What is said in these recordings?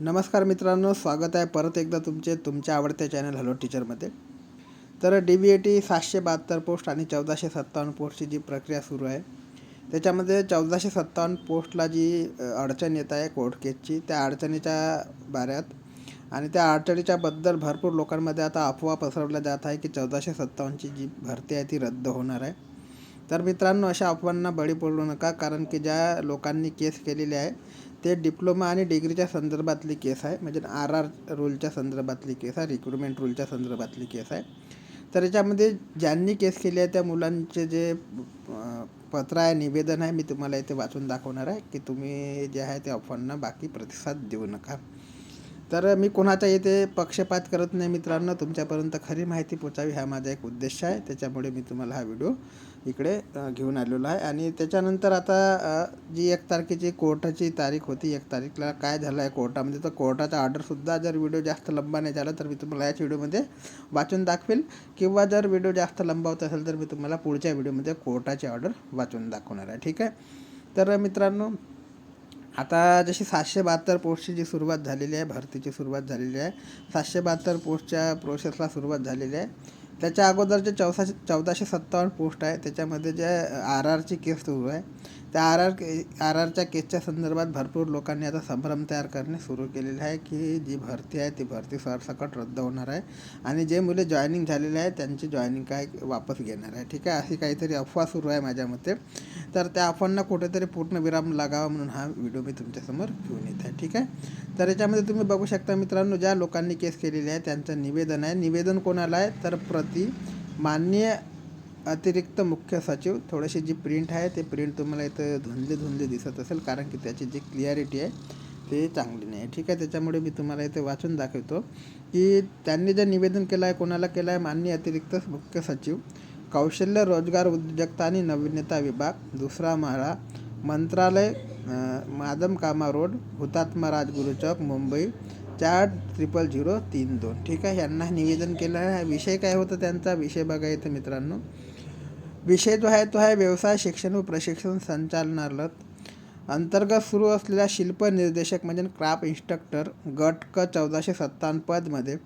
नमस्कार मित्रांनो स्वागत आहे परत एकदा तुमचे तुमच्या आवडत्या चॅनल हॅलो टीचरमध्ये तर डी बी ए टी सातशे बहात्तर पोस्ट आणि चौदाशे सत्तावन्न पोस्टची जी प्रक्रिया सुरू आहे त्याच्यामध्ये चौदाशे सत्तावन्न पोस्टला जी अडचण येत आहे कोर्ट केसची त्या अडचणीच्या बाऱ्यात. आणि त्या अडचणीच्याबद्दल भरपूर लोकांमध्ये आता अफवा पसरवल्या जात आहे की चौदाशे सत्तावन्नची जी भरती आहे ती रद्द होणार आहे. तर मित्रांनो अशा अफवांना बळी पडू नका कारण की ज्या लोकांनी केस केलेली आहे ते डिप्लोमा आणि डिग्रीच्या संदर्भातली केस आहे. म्हणजे आर आर रूलच्या संदर्भातली केस आहे रिक्रुटमेंट रूलच्या संदर्भातली केस आहे. तर याच्यामध्ये ज्यांनी केस केली आहे त्या मुलांचे जे पत्र आहे निवेदन आहे मी तुम्हाला इथे वाचून दाखवणार आहे की तुम्ही जे आहे ते अफवांना बाकी प्रतिसाद देऊ नका. तर मी कोणाच्या इथे पक्षपात करत नाही मित्रांनो तुमच्यापर्यंत खरी माहिती पोचावी हा माझा एक उद्देश आहे. त्याच्यामुळे मी तुम्हाला हा व्हिडिओ इकडे घेऊन आलेलो आहे. आणि त्याच्यानंतर आता जी एक तारखेची कोर्टाची तारीख होती एक तारीखला काय झालं आहे कोर्टामध्ये तर कोर्टाचा ऑर्डरसुद्धा जर व्हिडिओ जास्त लंबा नाही झाला तर मी तुम्हाला याच व्हिडिओमध्ये वाचून दाखवेल. किंवा जर व्हिडिओ जास्त लंबा होत असेल तर मी तुम्हाला पुढच्या व्हिडिओमध्ये कोर्टाची ऑर्डर वाचून दाखवणार आहे. ठीक आहे? तर मित्रांनो आता जशी सातशे बहात्तर पोस्टची जी सुरुवात झालेली आहे भरतीची सुरुवात झालेली आहे. सातशे बहात्तर पोस्टच्या प्रोसेसला सुरुवात झालेली आहे. त्याच्या अगोदर जे चौदाशे चौदाशे सत्तावन्न पोस्ट आहे. त्याच्यामध्ये जे आर आरची केस सुरू आहे त्या आर आर आर आरच्या केसच्या संदर्भात भरपूर लोकांनी आता संभ्रम तयार करणे सुरू केलेले आहे की जी भरती आहे ती भरती सरसकट रद्द होणार आहे. आणि जे मुले जॉईनिंग झालेले आहे त्यांची जॉईनिंग काय वापस घेणार आहे. ठीक आहे? अशी काहीतरी अफवा सुरू आहे माझ्या मते. तर त्या अफवांना कुठेतरी पूर्णविराम लागावा म्हणून हा व्हिडिओ मी तुमच्यासमोर घेऊन येत आहे. ठीक आहे? तर याच्यामध्ये तुम्ही बघू शकता मित्रांनो ज्या लोकांनी केस केलेली आहे त्यांचं निवेदन आहे. निवेदन कोणाला आहे? तर प्रत माननीय अतिरिक्त मुख्य सचिव थोडीशी जी प्रिंट आहे ते प्रिंट तुम्हाला इथं धुंदले धुंदले दिसत असेल कारण की त्याची जी क्लिअरिटी आहे ते चांगली नाही. ठीक आहे त्याच्यामुळे मी तुम्हाला इथे वाचून दाखवतो की त्यांनी जे निवेदन केलं आहे कोणाला केलं आहे माननीय अतिरिक्त मुख्य सचिव कौशल्य रोजगार उद्योजकता आणि नवीनता विभाग दुसरा माळा मंत्रालय मादम कामा रोड हुतात्मा राजगुरू चौक मुंबई चार ट्रिपल झिरो तीन दोन. ठीक आहे? यांना निवेदन केलं आहे. विषय काय होता त्यांचा? विषय बघा इथं मित्रांनो. विषय जो आहे तो आहे व्यवसाय शिक्षण व प्रशिक्षण संचालनालय अंतर्गत सुरू असलेल्या शिल्प निर्देशक म्हणजे क्राफ्ट इन्स्ट्रक्टर गट क चौदाशे सत्तावन्न पदमध्ये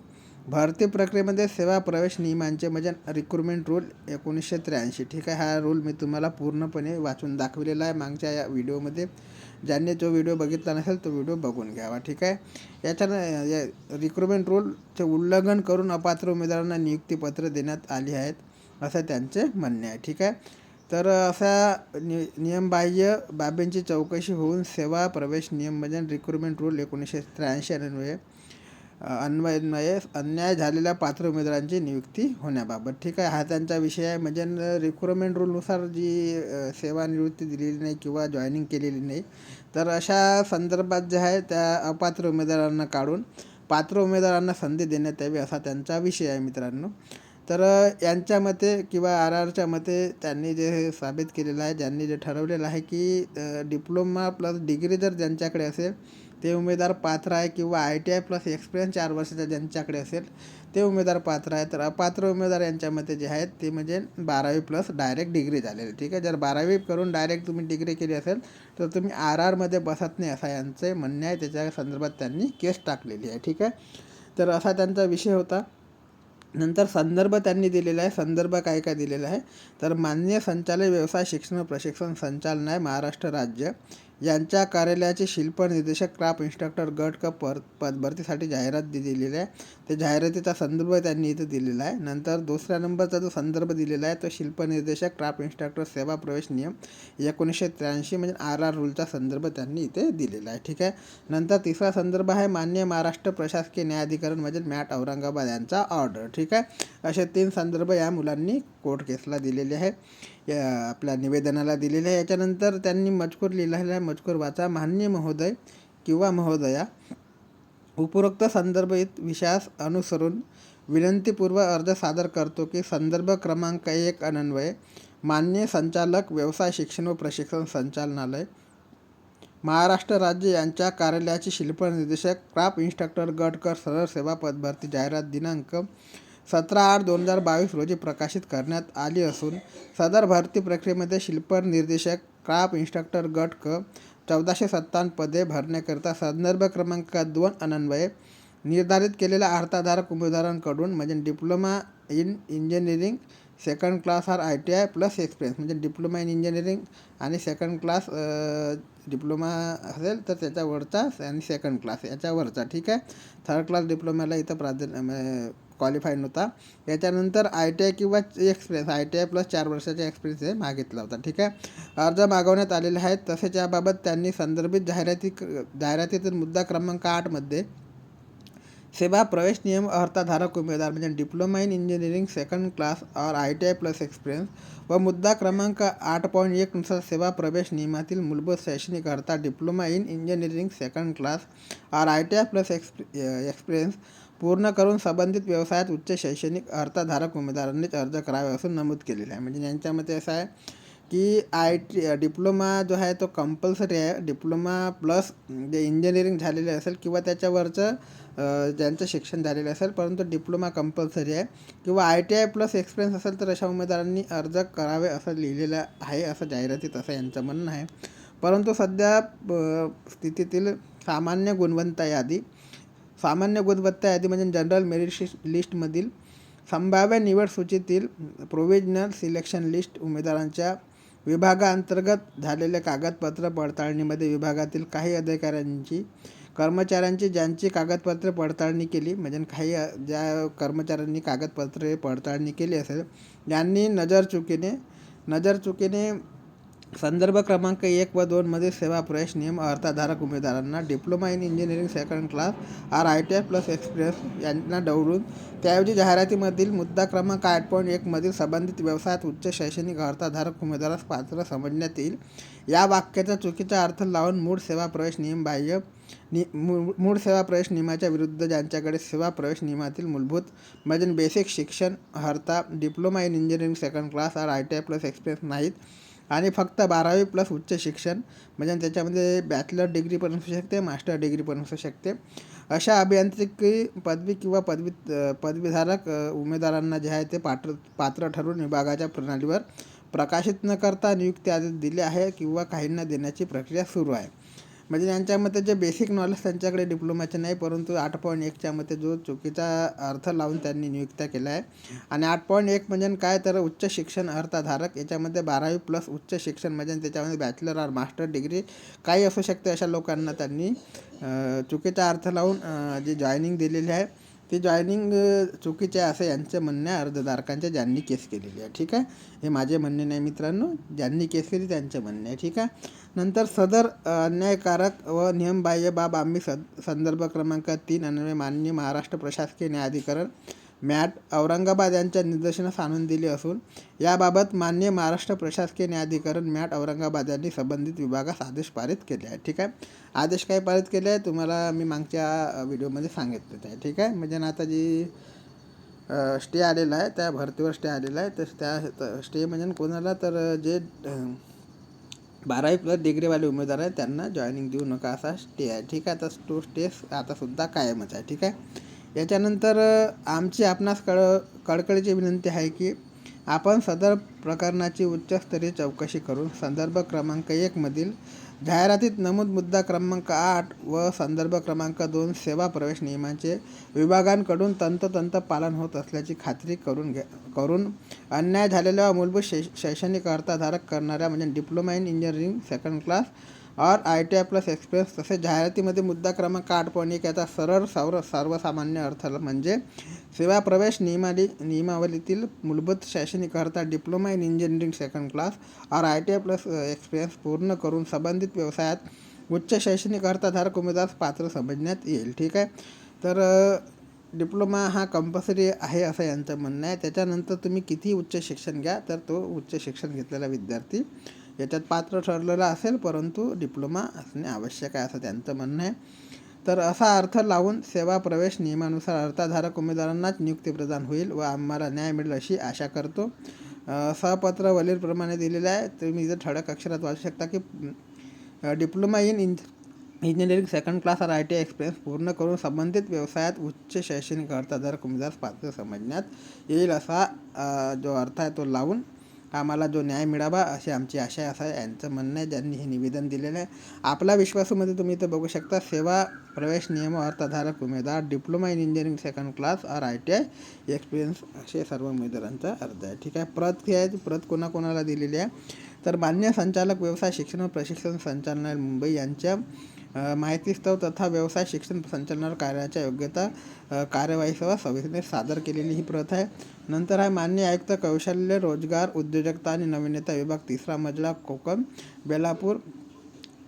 भरती प्रक्रियेमध्ये सेवा प्रवेश नियमांचे म्हणजे रिक्रुटमेंट रूल एकोणीसशे त्र्याऐंशी. ठीक आहे? हा रूल मी तुम्हाला पूर्णपणे वाचून दाखवलेला आहे मागच्या या व्हिडिओमध्ये ज्यांनी जो व्हिडिओ बघितला नसेल तो व्हिडिओ बघून घ्यावा ठीक आहे? याच्यानं या रिक्रुटमेंट रूलचे उल्लंघन करून अपात्र उमेदवारांना नियुक्तीपत्र देण्यात आली आहेत असं त्यांचे म्हणणे आहे ठीक आहे? तर असा नि नियमबाह्य बाबींची चौकशी होऊन सेवा प्रवेश नियम म्हणजे रिक्रुटमेंट रूल एकोणीसशे त्र्याऐंशी अन्वये अन्वयन्वये अन्याय झालेल्या पात्र उमेदवारांची नियुक्ती होण्याबाबत. ठीक आहे हा त्यांचा विषय आहे. म्हणजे रिक्रुटमेंट रूलनुसार जी सेवानिवृत्ती दिलेली नाही किंवा जॉईनिंग केलेली नाही तर अशा संदर्भात जे आहे त्या अपात्र उमेदवारांना काढून पात्र उमेदवारांना संधी देण्यात यावी असा त्यांचा विषय आहे मित्रांनो. तर यांच्या मते किंवा आर आरच्या मते त्यांनी जे हे साबित केलेलं आहे ज्यांनी जे ठरवलेलं आहे की डिप्लोमा प्लस डिग्री जर ज्यांच्याकडे असेल ते उमेदवार पात्र आहे किंवा I T I plus experience चार वर्षाचा ज्यांच्याकडे असेल ते उमेदवार पात्र आहे तर अपात्र उमेदवार यांच्यामध्ये जे आहेत ते म्हणजे बारावी प्लस डायरेक्ट डिग्री झालेली. ठीक आहे? जर बारावी करून डायरेक्ट तुम्ही डिग्री केली असेल तर तुम्ही आर आरमध्ये बसत नाही असा यांचे म्हणणे आहे. त्याच्या संदर्भात त्यांनी केस टाकलेली आहे. ठीक आहे? तर असा त्यांचा विषय होता. नंतर संदर्भ त्यांनी दिलेला आहे. संदर्भ काय काय दिलेला आहे? तर मान्य संचालय व्यवसाय शिक्षण प्रशिक्षण प्रशिक्षण संचालनालय महाराष्ट्र राज्य. यांच्या कार्यालयाचे शिल्प निर्देशक क्राफ्ट इन्स्ट्रक्टर गट क पर पदभरतीसाठी जाहिरात दिलेली आहे. त्या जाहिरातीचा संदर्भ त्यांनी इथं दिलेला आहे. नंतर दुसऱ्या नंबरचा जो संदर्भ दिलेला आहे तो शिल्प निर्देशक क्राफ्ट इन्स्ट्रक्टर सेवा प्रवेश नियम एकोणीसशे त्र्याऐंशी म्हणजे आर आर रूलचा संदर्भ त्यांनी इथे दिलेला आहे. ठीक आहे? नंतर तिसरा संदर्भ आहे मान्य महाराष्ट्र प्रशासकीय न्यायाधिकरण म्हणजे मॅट औरंगाबाद यांचा ऑर्डर. ठीक आहे? असे तीन संदर्भ या मुलांनी कोर्ट केसला दिलेले आहे या आपल्या निवेदनाला दिलेले आहे. याच्यानंतर त्यांनी मजकूर लिहिलेला आहे. मजकूर वाचा. मान्य महोदय किंवा महोदया उपरोक्त संदर्भित विषयास अनुसरून विनंतीपूर्व अर्ज सादर करतो की संदर्भ क्रमांक एक अनन्वय मान्य संचालक व्यवसाय शिक्षण व प्रशिक्षण संचालनालय महाराष्ट्र राज्य यांच्या कार्यालयाचे शिल्प निर्देशक क्राफ्ट इन्स्ट्रक्टर गटकर सरळ सेवा पदभरती जाहिरात दिनांक सतरा आठ दोन हजार बावीस रोजी प्रकाशित करण्यात आली असून सदर भरती प्रक्रियेमध्ये शिल्प निर्देशक क्राफ्ट इन्स्ट्रक्टर गट क चौदाशे सत्तावन्न पदे भरण्याकरिता संदर्भ क्रमांक दोन अनन्वये निर्धारित केलेल्या अर्थाधारक उमेदवारांकडून म्हणजे diploma in engineering second class R I T I plus experience म्हणजे डिप्लोमा इन इंजिनिअरिंग आणि सेकंड क्लास डिप्लोमा असेल तर त्याच्यावरचा आणि सेकंड क्लास याच्यावरचा ठीक आहे? थर्ड क्लास डिप्लोमाला इथं प्राधान्य क्वालिफाय नव्हता. याच्यानंतर आय टी आय किंवा experience I T I plus चार वर्षाचा एक्सपिरियन्स हे मागितला होता. ठीक आहे? अर्ज मागवण्यात आलेले आहेत. तसेच याबाबत त्यांनी संदर्भित जाहिराती जाहिरातीतील मुद्दा क्रमांक आठमध्ये सेवा प्रवेश नियम अर्थाधारक उमेदवार म्हणजे diploma in engineering second class or I T I plus experience व मुद्दा क्रमांक आठ पॉईंट एकनुसार सेवा प्रवेश नियमातील मूलभूत शैक्षणिक अर्था diploma in engineering second class or I T I plus एक्सपि experience पूर्ण करून संबंधित व्यवसायात उच्च शैक्षणिक अर्थधारक उमेदवारांनीच अर्ज करावे असं नमूद केलेलं आहे. म्हणजे यांच्यामध्ये असं आहे की आय टी डिप्लोमा जो आहे तो कंपल्सरी आहे. डिप्लोमा प्लस जे इंजिनिअरिंग झालेले असेल किंवा त्याच्यावरचं ज्यांचं शिक्षण झालेलं असेल परंतु डिप्लोमा कंपल्सरी आहे किंवा I T I plus experience असेल तर अशा उमेदवारांनी अर्ज करावे असं लिहिलेलं आहे असं जाहिरातीत असं यांचं म्हणणं आहे. परंतु सध्या स्थितीतील सामान्य गुणवत्ता यादी सामान्य गुणवत्ता यादी म्हणजे जनरल मेरिट लिस्टमधील संभाव्य निवड सूचीतील प्रोविजनल सिलेक्शन लिस्ट उमेदवारांच्या विभागाअंतर्गत झालेल्या कागदपत्र पडताळणीमध्ये विभागातील काही अधिकाऱ्यांची कर्मचाऱ्यांची ज्यांची कागदपत्रे पडताळणी केली म्हणजे काही ज्या कर्मचाऱ्यांनी कागदपत्रे पडताळणी केली असेल यांनी नजर चुकीने नजर चुकीने संदर्भ क्रमांक एक व दोनमध्ये सेवा प्रवेश नियम अर्थाधारक उमेदवारांना diploma in engineering second class or I T I plus experience यांना डवळून त्याऐवजी जाहिरातीमधील मुद्दा क्रमांक आठ पॉईंट एकमधील संबंधित व्यवसायात उच्च शैक्षणिक अर्थाधारक उमेदवारास पात्र समजण्यात येईल. या वाक्याचा चुकीचा अर्थ लावून मूळ सेवा प्रवेश नियम बाह्य नि मूळ सेवा प्रवेश नियमाच्या विरुद्ध ज्यांच्याकडे सेवा प्रवेश नियमातील मूलभूत म्हणजे बेसिक शिक्षण हरता diploma in engineering second class or I T I plus experience नाहीत आणि फक्त बारावी प्लस उच्च शिक्षण. म्हणजे त्याच्यामध्ये बॅचलर डिग्री पण असू शकते मास्टर डिग्री पण असू शकते. अशा अभियांत्रिकी पदवी किंवा पदवी पदवीधारक उमेदवारांना जे आहे ते पात्र पात्र ठरवून विभागाच्या प्रणालीवर प्रकाशित न करता नियुक्ती आदेश दिले आहे किंवा काहींना देण्याची प्रक्रिया सुरू आहे. म्हणजे यांच्यामध्ये जे बेसिक नॉलेज त्यांच्याकडे डिप्लोमाचे नाही परंतु आठ पॉईंट एकच्या मते जो चुकीचा अर्थ लावून त्यांनी नियुक्त्या केल्या. आहे आणि आठ पॉईंट एक म्हणजे काय तर उच्च शिक्षण अर्थधारक याच्यामध्ये बारावी प्लस उच्च शिक्षण म्हणजे त्याच्यामध्ये बॅचलर आर मास्टर डिग्री काही असू शकते अशा लोकांना त्यांनी चुकीचा अर्थ लावून जी जॉईनिंग दिलेली आहे. ते जॉईनिंग चुकीचे आहे असं यांचं म्हणणं आहे. अर्जदारकांच्या ज्यांनी केस केलेली आहे. ठीक आहे? हे माझे म्हणणे नाही मित्रांनो. ज्यांनी केस केली त्यांचे म्हणणे आहे. ठीक आहे? नंतर सदर अन्यायकारक व नियमबाह्य बाब आम्ही सद संदर्भ क्रमांक तीन अन्वये माननीय महाराष्ट्र प्रशासकीय न्यायाधिकरण मॅट औरंगाबाद यांच्या निदर्शनास आणून दिली असून याबाबत मान्य महाराष्ट्र प्रशासकीय न्यायाधिकरण मॅट औरंगाबाद यांनी संबंधित विभागास आदेश पारित केले आहे ठीक आहे? आदेश काय पारित केले आहे तुम्हाला मी मागच्या व्हिडिओमध्ये सांगितलं आहे. ठीक आहे? म्हणजे आता जी स्टे आलेला आहे त्या भरतीवर स्टे आलेला आहे. तर त्या स्टे म्हणजे कोणाला तर जे बारावी प्लस डिग्रीवाले उमेदवार आहेत त्यांना जॉईनिंग देऊ नका असा स्टे आहे. ठीक आहे? तर तो स्टे आतासुद्धा कायमच आहे. ठीक आहे? याच्यानंतर आमची आपणास कळ कळकळीची विनंती आहे की आपण सदर प्रकरणाची उच्चस्तरीय चौकशी करून संदर्भ क्रमांक एकमधील जाहिरातीत नमूद मुद्दा क्रमांक आठ व संदर्भ क्रमांक दोन सेवा प्रवेश नियमांचे विभागांकडून तंतोतंत पालन होत असल्याची खात्री करून घ्या करून अन्याय झालेल्या मूलभूत शै शैक्षणिक अर्थाधारक करणाऱ्या म्हणजे diploma in engineering second class or I T I plus express तसेच जाहिरातीमध्ये मुद्दा क्रमांक आठ पॉईंट एक याचा सरळ सर्व सर्वसामान्य अर्थ म्हणजे सेवा प्रवेश नियमाली नियमावलीतील मूलभूत शैक्षणिक diploma in engineering second class or I T I plus experience पूर्ण करून संबंधित व्यवसायात उच्च शैक्षणिक अर्थाधारक उमेदवार पात्र समजण्यात येईल. ठीक आहे? तर डिप्लोमा हा कंपल्सरी आहे असं यांचं म्हणणं आहे. त्याच्यानंतर तुम्ही किती उच्च शिक्षण घ्या तर तो उच्च शिक्षण घेतलेला विद्यार्थी याच्यात पात्र ठरलेलं असेल परंतु डिप्लोमा असणे आवश्यक आहे असं त्यांचं म्हणणं आहे. तर असा अर्थ लावून सेवा प्रवेश नियमानुसार अर्थाधारक उमेदवारांनाच नियुक्ती प्रदान होईल व आम्हाला न्याय मिळेल अशी आशा करतो. सहपत्र वलीलप्रमाणे दिलेलं आहे. तुम्ही इथं ठळक अक्षरात वाचू शकता की डिप्लोमा इन इंज engineering second class or I T experience पूर्ण करून संबंधित व्यवसायात उच्च शैक्षणिक अर्थाधारक उमेदवार पात्र समजण्यात येईल असा जो अर्थ आहे तो लावून आम्हाला जो न्याय मिळावा अशी आमची आशा आहे असं आहे. यांचं म्हणणं आहे ज्यांनी हे निवेदन दिलेलं आहे. आपला विश्वासूमध्ये तुम्ही इथं बघू शकता सेवा प्रवेश नियम अर्थधारक उमेदवार diploma in engineering second class or I T I experience असे सर्व उमेदवारांचा अर्ज आहे. ठीक आहे. प्रत ही आहे ती प्रत कोणाकोणाला दिलेली आहे? तर मान्य संचालक व्यवसाय शिक्षण व प्रशिक्षण संचालनालय मुंबई यांच्या माहितीस्तव तथा व्यवसाय शिक्षण संचालनालय कार्याच्या योग्यता कार्यवाहीसह सविस्तर सादर केलेली ही प्रत आहे. नंतर आहे मान्य आयुक्त कौशल्य रोजगार उद्योजकता आणि नवीनता विभाग तिसरा मजला कोकण बेलापूर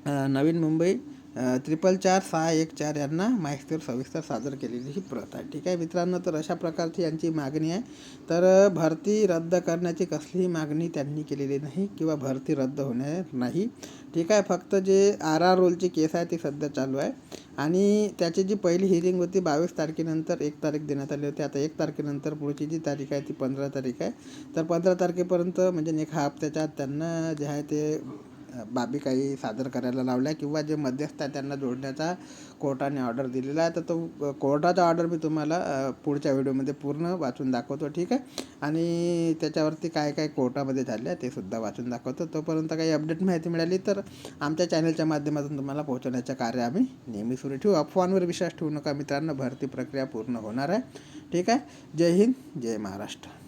नवीन मुंबई ट्रिपल चार सहा एक चार यांना माहितीवर सविस्तर सादर केलेली ही प्रत आहे. ठीक आहे? मित्रांनो तर अशा प्रकारची यांची मागणी आहे. तर भरती रद्द करण्याची कसलीही मागणी त्यांनी केलेली नाही किंवा भरती रद्द होणार नाही. ठीक आहे? फक्त जे आर आर रोलची केस आहे ती सध्या चालू आहे. आणि त्याची जी पहिली हिअरिंग होती बावीस तारखेनंतर एक तारीख देण्यात आली होती. आता एक तारखेनंतर पुढची जी तारीख आहे ती पंधरा तारीख आहे. तर पंधरा तारखेपर्यंत म्हणजे एक हप्त्याच्या त्यांना जे आहे ते बाबी काही सादर करायला लावल्या किंवा जे मध्यस्थ आहे त्यांना जोडण्याचा कोर्टाने ऑर्डर दिलेला आहे. तर तो कोर्टाचा ऑर्डर मी तुम्हाला पुढच्या व्हिडिओमध्ये पूर्ण वाचून दाखवतो ठीक आहे? आणि त्याच्यावरती काय काय कोर्टामध्ये झाले आहे ते सुद्धा वाचून दाखवतो. तोपर्यंत काही अपडेट माहिती मिळाली तर आमच्या चॅनलच्या माध्यमातून तुम्हाला पोहोचवण्याचं कार्य आम्ही नेहमी सुरू ठेवू. अफवांवर विश्वास ठेवू नका मित्रांनो. भरती प्रक्रिया पूर्ण होणार आहे. ठीक आहे? जय हिंद जय महाराष्ट्र.